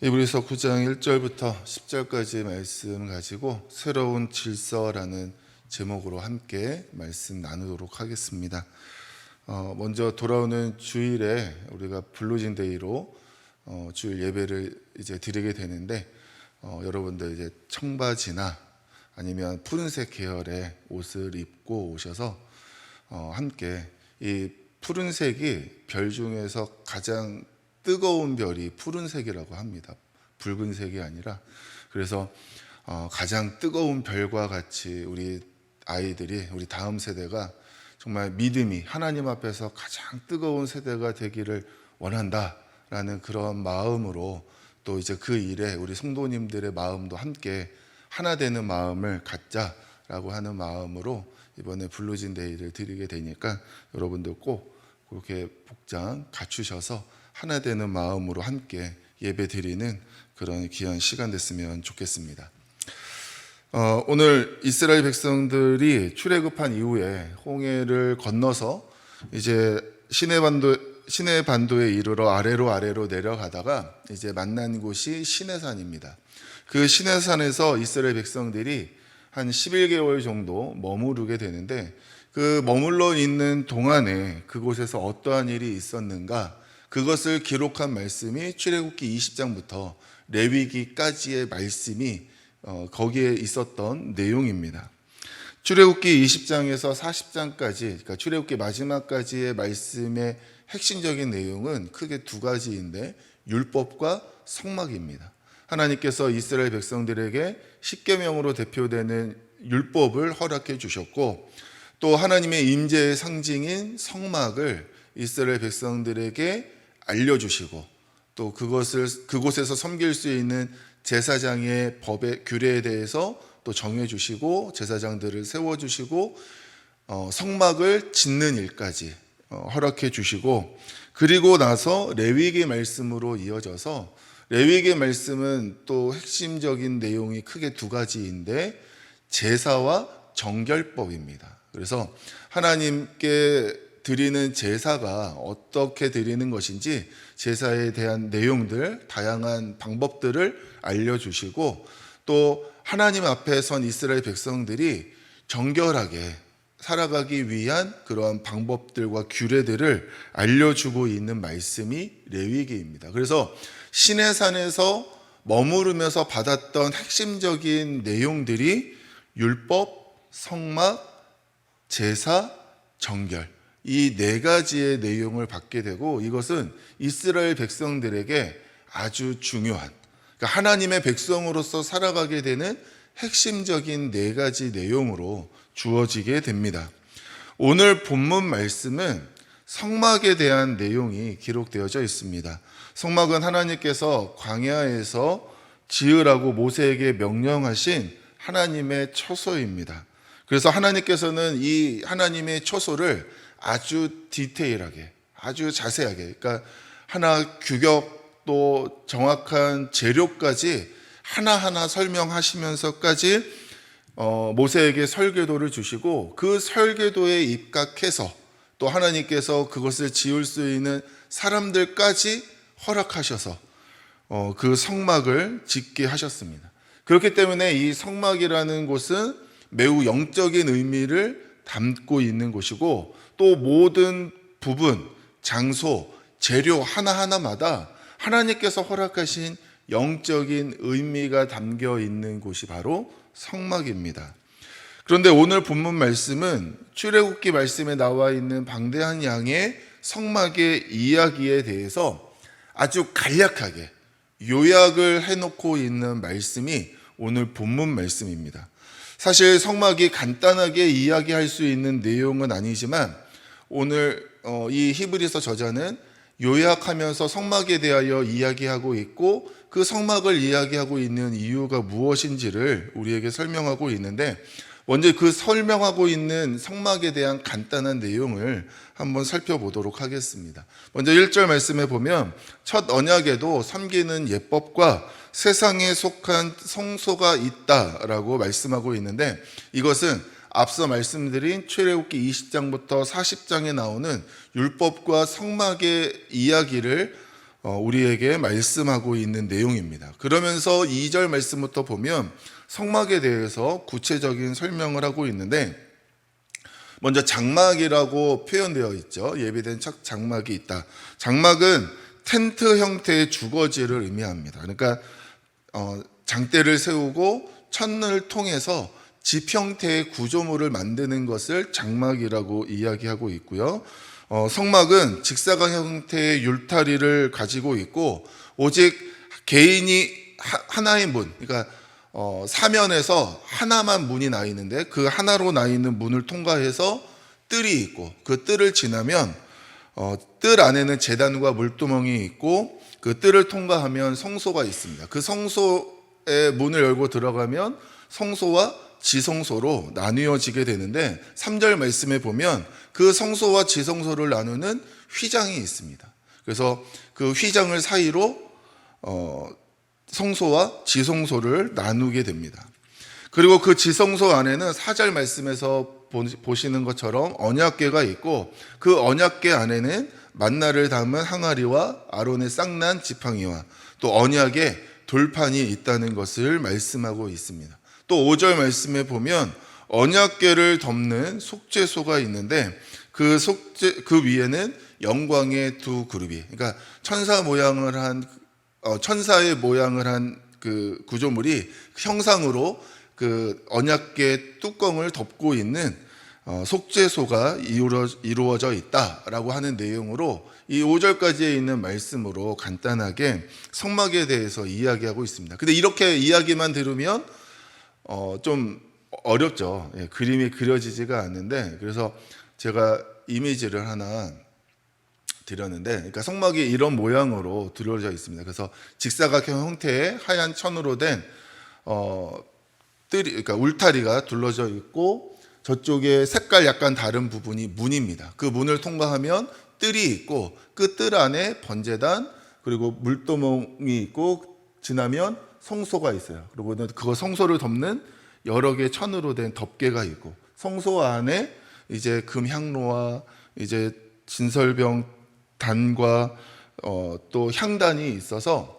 이브리서 9장 1절부터 10절까지의 말씀 가지고 새로운 질서라는 제목으로 함께 말씀 나누도록 하겠습니다. 어, 먼저 돌아오는 주일에 우리가 블루진 데이로 어, 주일 예배를 이제 드리게 되는데 어, 여러분들 이제 청바지나 아니면 푸른색 계열의 옷을 입고 오셔서 어, 함께 이 푸른색이 별 중에서 가장 뜨거운 별이 푸른색이라고 합니다. 붉은색이 아니라 그래서 어, 가장 뜨거운 별과 같이 우리 아이들이 우리 다음 세대가 정말 믿음이 하나님 앞에서 가장 뜨거운 세대가 되기를 원한다라는 그런 마음으로 또 이제 그 일에 우리 성도님들의 마음도 함께 하나 되는 마음을 갖자라고 하는 마음으로 이번에 블루진 데이를 드리게 되니까 여러분들 꼭 그렇게 복장 갖추셔서 하나 되는 마음으로 함께 예배 드리는 그런 귀한 시간 됐으면 좋겠습니다. 어, 오늘 이스라엘 백성들이 출애굽한 이후에 홍해를 건너서 이제 시내 반도 시내 반도에 이르러 아래로 아래로 내려가다가 이제 만난 곳이 시내산입니다. 그 시내산에서 이스라엘 백성들이 한 11개월 정도 머무르게 되는데 그 머물러 있는 동안에 그곳에서 어떠한 일이 있었는가 그것을 기록한 말씀이 출애굽기 20장부터 레위기까지의 말씀이 어, 거기에 있었던 내용입니다. 출애굽기 20장에서 40장까지, 그러니까 출애굽기 마지막까지의 말씀의 핵심적인 내용은 크게 두 가지인데 율법과 성막입니다. 하나님께서 이스라엘 백성들에게 십계명으로 대표되는 율법을 허락해 주셨고 또 하나님의 임재의 상징인 성막을 이스라엘 백성들에게 알려주시고 또 그것을 그곳에서 섬길 수 있는 제사장의 법의 규례에 대해서 또 정해주시고 제사장들을 세워주시고 어, 성막을 짓는 일까지 어, 허락해 주시고 그리고 나서 레위기 말씀으로 이어져서 레위기 말씀은 또 핵심적인 내용이 크게 두 가지인데 제사와 정결법입니다. 그래서 하나님께 드리는 제사가 어떻게 드리는 것인지 제사에 대한 내용들, 다양한 방법들을 알려주시고 또 하나님 앞에 선 이스라엘 백성들이 정결하게 살아가기 위한 그러한 방법들과 규례들을 알려주고 있는 말씀이 레위기입니다. 그래서 시내산에서 머무르면서 받았던 핵심적인 내용들이 율법, 성막, 제사, 정결 이 네 가지의 내용을 받게 되고 이것은 이스라엘 백성들에게 아주 중요한 그러니까 하나님의 백성으로서 살아가게 되는 핵심적인 네 가지 내용으로 주어지게 됩니다. 오늘 본문 말씀은 성막에 대한 내용이 기록되어져 있습니다. 성막은 하나님께서 광야에서 지으라고 모세에게 명령하신 하나님의 처소입니다. 그래서 하나님께서는 이 하나님의 처소를 아주 디테일하게, 아주 자세하게, 그러니까 하나 규격 또 정확한 재료까지 하나하나 설명하시면서까지 어, 모세에게 설계도를 주시고 그 설계도에 입각해서 또 하나님께서 그것을 지을 수 있는 사람들까지 허락하셔서 어, 그 성막을 짓게 하셨습니다. 그렇기 때문에 이 성막이라는 곳은 매우 영적인 의미를 담고 있는 곳이고 또 모든 부분, 장소, 재료 하나하나마다 하나님께서 허락하신 영적인 의미가 담겨 있는 곳이 바로 성막입니다. 그런데 오늘 본문 말씀은 출애굽기 말씀에 나와 있는 방대한 양의 성막의 이야기에 대해서 아주 간략하게 요약을 해놓고 있는 말씀이 오늘 본문 말씀입니다. 사실 성막이 간단하게 이야기할 수 있는 내용은 아니지만 오늘 어, 이 히브리서 저자는 요약하면서 성막에 대하여 이야기하고 있고 그 성막을 이야기하고 있는 이유가 무엇인지를 우리에게 설명하고 있는데 먼저 그 설명하고 있는 성막에 대한 간단한 내용을 한번 살펴보도록 하겠습니다. 먼저 1절 말씀에 보면 첫 언약에도 섬기는 예법과 세상에 속한 성소가 있다라고 말씀하고 있는데 이것은 앞서 말씀드린 출애굽기 20장부터 40장에 나오는 율법과 성막의 이야기를 어, 우리에게 말씀하고 있는 내용입니다. 그러면서 2절 말씀부터 보면 성막에 대해서 구체적인 설명을 하고 있는데 먼저 장막이라고 표현되어 있죠. 예비된 첫 장막이 있다. 장막은 텐트 형태의 주거지를 의미합니다. 그러니까 어, 장대를 세우고 천을 통해서 집 형태의 구조물을 만드는 것을 장막이라고 이야기하고 있고요. 어, 성막은 직사각 형태의 율타리를 가지고 있고 오직 개인이 하, 하나의 문, 그러니까 어, 사면에서 하나만 문이 나 있는데 그 하나로 나 있는 문을 통과해서 뜰이 있고 그 뜰을 지나면 어, 뜰 안에는 재단과 물두멍이 있고 그 뜰을 통과하면 성소가 있습니다. 그 성소의 문을 열고 들어가면 성소와 지성소로 나뉘어지게 되는데 3절 말씀에 보면 그 성소와 지성소를 나누는 휘장이 있습니다. 그래서 그 휘장을 사이로 어, 성소와 지성소를 나누게 됩니다. 그리고 그 지성소 안에는 사절 말씀에서 보- 보시는 것처럼 언약궤가 있고 그 언약궤 안에는 만나를 담은 항아리와 아론의 쌍난 지팡이와 또 언약의 돌판이 있다는 것을 말씀하고 있습니다. 또 5절 말씀에 보면 언약궤를 덮는 속죄소가 있는데 그 속죄 그 위에는 영광의 두 그룹이 그러니까 천사 모양을 한 어, 천사의 모양을 한 그 구조물이 형상으로 그 언약궤 뚜껑을 덮고 있는 어, 속죄소가 이루어, 이루어져 있다라고 하는 내용으로 이 5절까지에 있는 말씀으로 간단하게 성막에 대해서 이야기하고 있습니다. 근데 이렇게 이야기만 들으면 어, 좀 어렵죠. 예, 그림이 그려지지가 않는데 그래서 제가 이미지를 하나 드렸는데, 그러니까 성막이 이런 모양으로 들어져 있습니다. 그래서 직사각형 형태의 하얀 천으로 된 어, 뜰이, 그러니까 울타리가 둘러져 있고 저쪽에 색깔 약간 다른 부분이 문입니다. 그 문을 통과하면 뜰이 있고 그 뜰 안에 번제단 그리고 물도멍이 있고 지나면 성소가 있어요. 그리고 그거 성소를 덮는 여러 개의 천으로 된 덮개가 있고 성소 안에 이제 금향로와 이제 진설병 단과 어, 또 향단이 있어서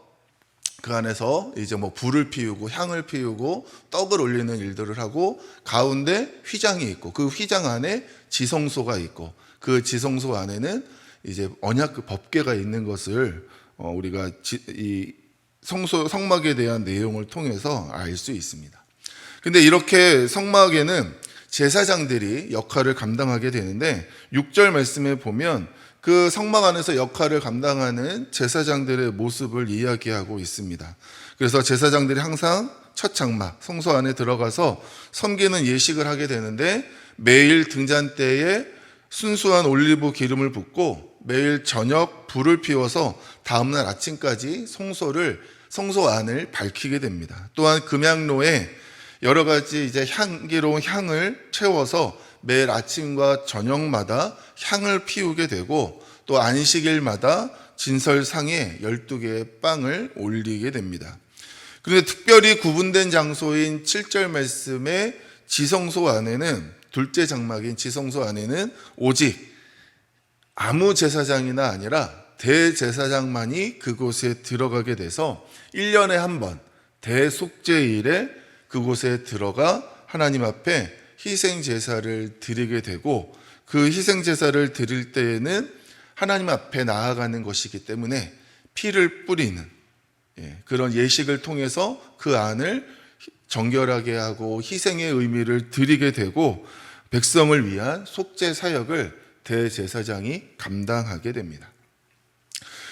그 안에서 이제 뭐 불을 피우고 향을 피우고 떡을 올리는 일들을 하고 가운데 휘장이 있고 그 휘장 안에 지성소가 있고 그 지성소 안에는 이제 언약 그 법궤가 있는 것을 어, 우리가 지, 이 성소 성막에 대한 내용을 통해서 알 수 있습니다. 근데 이렇게 성막에는 제사장들이 역할을 감당하게 되는데 6절 말씀에 보면 그 성막 안에서 역할을 감당하는 제사장들의 모습을 이야기하고 있습니다. 그래서 제사장들이 항상 첫 장막, 성소 안에 들어가서 섬기는 예식을 하게 되는데 매일 등잔 때에 순수한 올리브 기름을 붓고 매일 저녁 불을 피워서 다음날 아침까지 성소를 성소 안을 밝히게 됩니다. 또한 금양로에 여러 가지 이제 향기로운 향을 채워서 매일 아침과 저녁마다 향을 피우게 되고 또 안식일마다 진설상에 12개의 빵을 올리게 됩니다. 그런데 특별히 구분된 장소인 7절 말씀의 지성소 안에는 둘째 장막인 지성소 안에는 오직 아무 제사장이나 아니라 대제사장만이 그곳에 들어가게 돼서 1년에 한 번 대속죄일에 그곳에 들어가 하나님 앞에 희생 제사를 드리게 되고 그 희생 제사를 드릴 때에는 하나님 앞에 나아가는 것이기 때문에 피를 뿌리는 예, 그런 예식을 통해서 그 안을 정결하게 하고 희생의 의미를 드리게 되고 백성을 위한 속죄 사역을 대제사장이 감당하게 됩니다.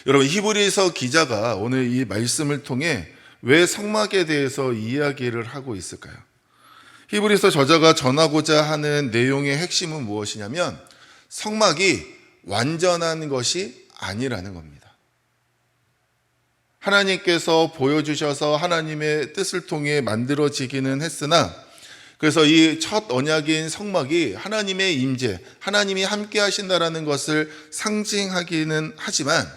여러분 히브리서 기자가 오늘 이 말씀을 통해 왜 성막에 대해서 이야기를 하고 있을까요? 히브리서 저자가 전하고자 하는 내용의 핵심은 무엇이냐면 성막이 완전한 것이 아니라는 겁니다. 하나님께서 보여주셔서 하나님의 뜻을 통해 만들어지기는 했으나 그래서 이 첫 언약인 성막이 하나님의 임재, 하나님이 함께 하신다라는 것을 상징하기는 하지만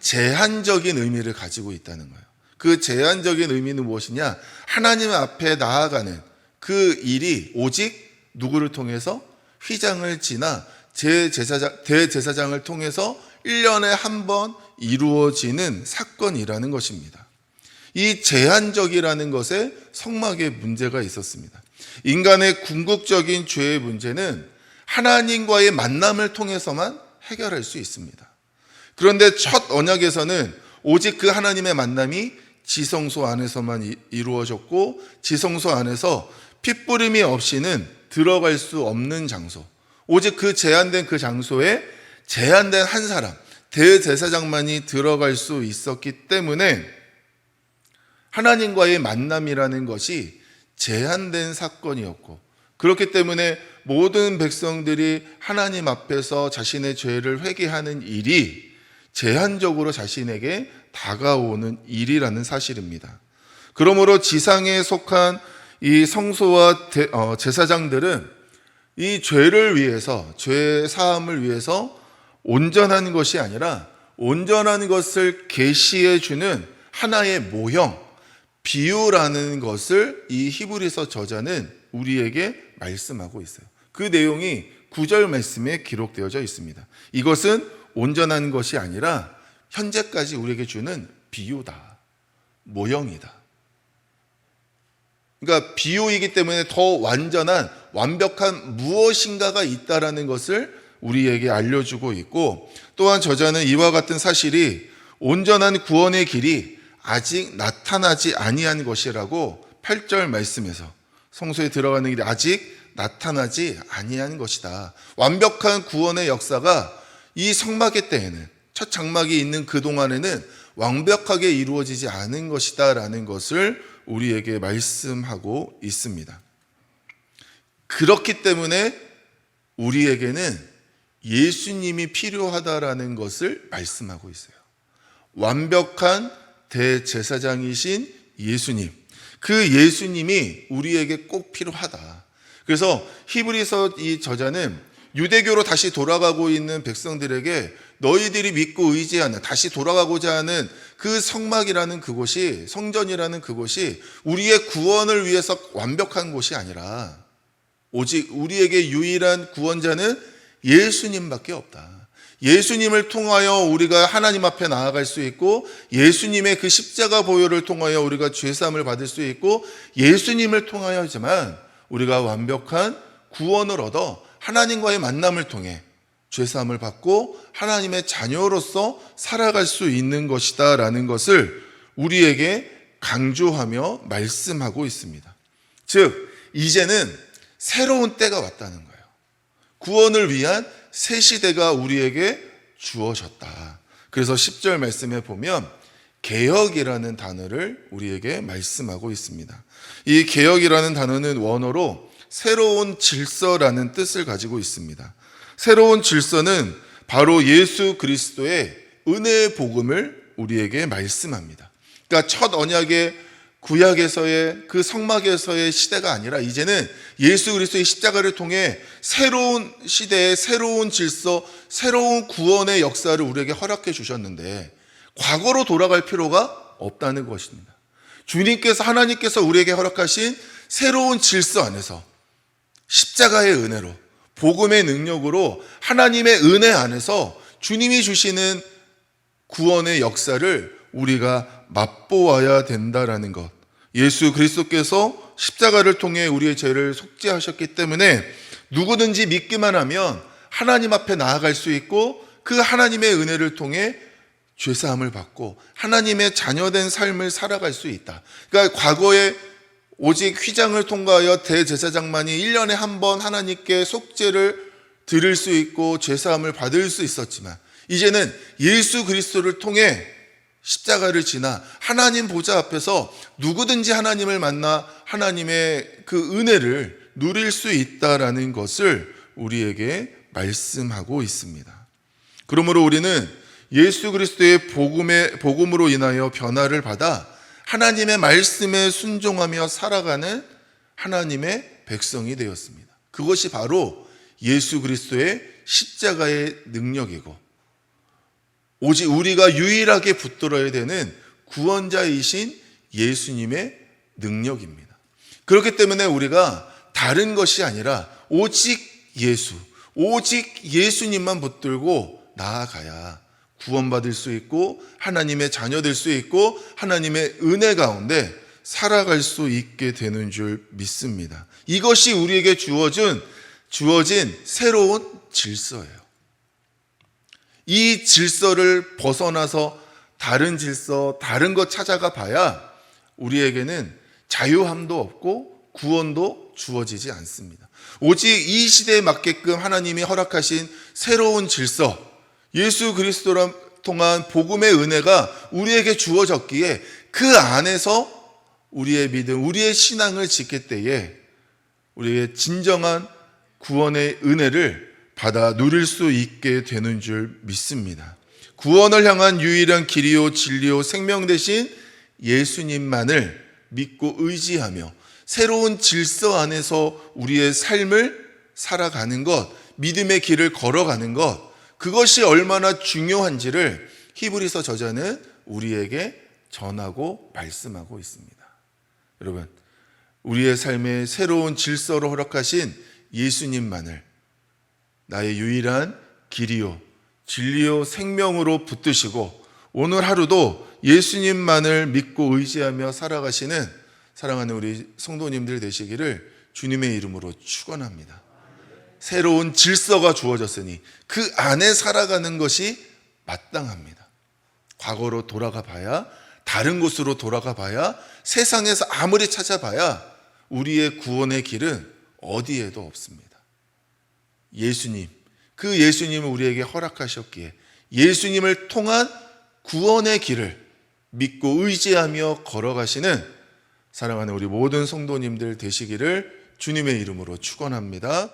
제한적인 의미를 가지고 있다는 거예요. 그 제한적인 의미는 무엇이냐? 하나님 앞에 나아가는 그 일이 오직 누구를 통해서 휘장을 지나 제 제사장, 대제사장을 통해서 1년에 한 번 이루어지는 사건이라는 것입니다. 이 제한적이라는 것에 성막에 문제가 있었습니다. 인간의 궁극적인 죄의 문제는 하나님과의 만남을 통해서만 해결할 수 있습니다. 그런데 첫 언약에서는 오직 그 하나님의 만남이 지성소 안에서만 이- 이루어졌고 지성소 안에서 핏부림이 없이는 들어갈 수 없는 장소. 오직 그 제한된 그 장소에 제한된 한 사람, 대제사장만이 들어갈 수 있었기 때문에 하나님과의 만남이라는 것이 제한된 사건이었고 그렇기 때문에 모든 백성들이 하나님 앞에서 자신의 죄를 회개하는 일이 제한적으로 자신에게 다가오는 일이라는 사실입니다. 그러므로 지상에 속한 이 성소와 대- 어, 제사장들은 이 죄를 위해서 죄 사함을 위해서 온전한 것이 아니라 온전한 것을 계시해 주는 하나의 모형 비유라는 것을 이 히브리서 저자는 우리에게 말씀하고 있어요. 그 내용이 구절 말씀에 기록되어져 있습니다. 이것은 온전한 것이 아니라 현재까지 우리에게 주는 비유다. 모형이다. 그러니까 비유이기 때문에 더 완전한 완벽한 무엇인가가 있다라는 것을 우리에게 알려주고 있고 또한 저자는 이와 같은 사실이 온전한 구원의 길이 아직 나타나지 아니한 것이라고 8절 말씀에서 성소에 들어가는 길이 아직 나타나지 아니한 것이다. 완벽한 구원의 역사가 이 성막의 때에는 첫 장막이 있는 그 동안에는 완벽하게 이루어지지 않은 것이다라는 것을 우리에게 말씀하고 있습니다. 그렇기 때문에 우리에게는 예수님이 필요하다라는 것을 말씀하고 있어요. 완벽한 대제사장이신 예수님. 그 예수님이 우리에게 꼭 필요하다. 그래서 히브리서 이 저자는 유대교로 다시 돌아가고 있는 백성들에게 너희들이 믿고 의지하는 다시 돌아가고자 하는 그 성막이라는 그곳이 성전이라는 그곳이 우리의 구원을 위해서 완벽한 곳이 아니라 오직 우리에게 유일한 구원자는 예수님밖에 없다. 예수님을 통하여 우리가 하나님 앞에 나아갈 수 있고 예수님의 그 십자가 보혈을 통하여 우리가 죄 사함을 받을 수 있고 예수님을 통하여지만 우리가 완벽한 구원을 얻어 하나님과의 만남을 통해 죄 사함을 받고 하나님의 자녀로서 살아갈 수 있는 것이다라는 것을 우리에게 강조하며 말씀하고 있습니다. 즉 이제는 새로운 때가 왔다는 거예요. 구원을 위한 새 시대가 우리에게 주어졌다. 그래서 10절 말씀에 보면 개혁이라는 단어를 우리에게 말씀하고 있습니다. 이 개혁이라는 단어는 원어로 새로운 질서라는 뜻을 가지고 있습니다. 새로운 질서는 바로 예수 그리스도의 은혜의 복음을 우리에게 말씀합니다. 그러니까 첫 언약의 구약에서의 그 성막에서의 시대가 아니라 이제는 예수 그리스도의 십자가를 통해 새로운 시대의 새로운 질서, 새로운 구원의 역사를 우리에게 허락해 주셨는데 과거로 돌아갈 필요가 없다는 것입니다. 주님께서 하나님께서 우리에게 허락하신 새로운 질서 안에서 십자가의 은혜로 복음의 능력으로 하나님의 은혜 안에서 주님이 주시는 구원의 역사를 우리가 맛보아야 된다라는 것. 예수 그리스도께서 십자가를 통해 우리의 죄를 속죄하셨기 때문에 누구든지 믿기만 하면 하나님 앞에 나아갈 수 있고 그 하나님의 은혜를 통해 죄사함을 받고 하나님의 자녀된 삶을 살아갈 수 있다. 그러니까 과거에 오직 휘장을 통과하여 대제사장만이 1년에 한 번 하나님께 속죄를 드릴 수 있고 죄사함을 받을 수 있었지만 이제는 예수 그리스도를 통해 십자가를 지나 하나님 보좌 앞에서 누구든지 하나님을 만나 하나님의 그 은혜를 누릴 수 있다라는 것을 우리에게 말씀하고 있습니다. 그러므로 우리는 예수 그리스도의 복음의 복음으로 인하여 변화를 받아 하나님의 말씀에 순종하며 살아가는 하나님의 백성이 되었습니다. 그것이 바로 예수 그리스도의 십자가의 능력이고 오직 우리가 유일하게 붙들어야 되는 구원자이신 예수님의 능력입니다. 그렇기 때문에 우리가 다른 것이 아니라 오직 예수, 오직 예수님만 붙들고 나아가야 구원받을 수 있고 하나님의 자녀 될 수 있고 하나님의 은혜 가운데 살아갈 수 있게 되는 줄 믿습니다. 이것이 우리에게 주어진 주어진 새로운 질서예요. 이 질서를 벗어나서 다른 질서, 다른 것 찾아가 봐야 우리에게는 자유함도 없고 구원도 주어지지 않습니다. 오직 이 시대에 맞게끔 하나님이 허락하신 새로운 질서, 예수 그리스도를 통한 복음의 은혜가 우리에게 주어졌기에 그 안에서 우리의 믿음, 우리의 신앙을 지킬 때에 우리의 진정한 구원의 은혜를 받아 누릴 수 있게 되는 줄 믿습니다. 구원을 향한 유일한 길이요 진리요 생명 대신 예수님만을 믿고 의지하며 새로운 질서 안에서 우리의 삶을 살아가는 것, 믿음의 길을 걸어가는 것, 그것이 얼마나 중요한지를 히브리서 저자는 우리에게 전하고 말씀하고 있습니다. 여러분, 우리의 삶에 새로운 질서를 허락하신 예수님만을 나의 유일한 길이요, 진리요, 생명으로 붙드시고 오늘 하루도 예수님만을 믿고 의지하며 살아가시는 사랑하는 우리 성도님들 되시기를 주님의 이름으로 축원합니다. 새로운 질서가 주어졌으니 그 안에 살아가는 것이 마땅합니다. 과거로 돌아가 봐야 다른 곳으로 돌아가 봐야 세상에서 아무리 찾아봐야 우리의 구원의 길은 어디에도 없습니다. 예수님, 그 예수님을 우리에게 허락하셨기에 예수님을 통한 구원의 길을 믿고 의지하며 걸어가시는 사랑하는 우리 모든 성도님들 되시기를 주님의 이름으로 축원합니다.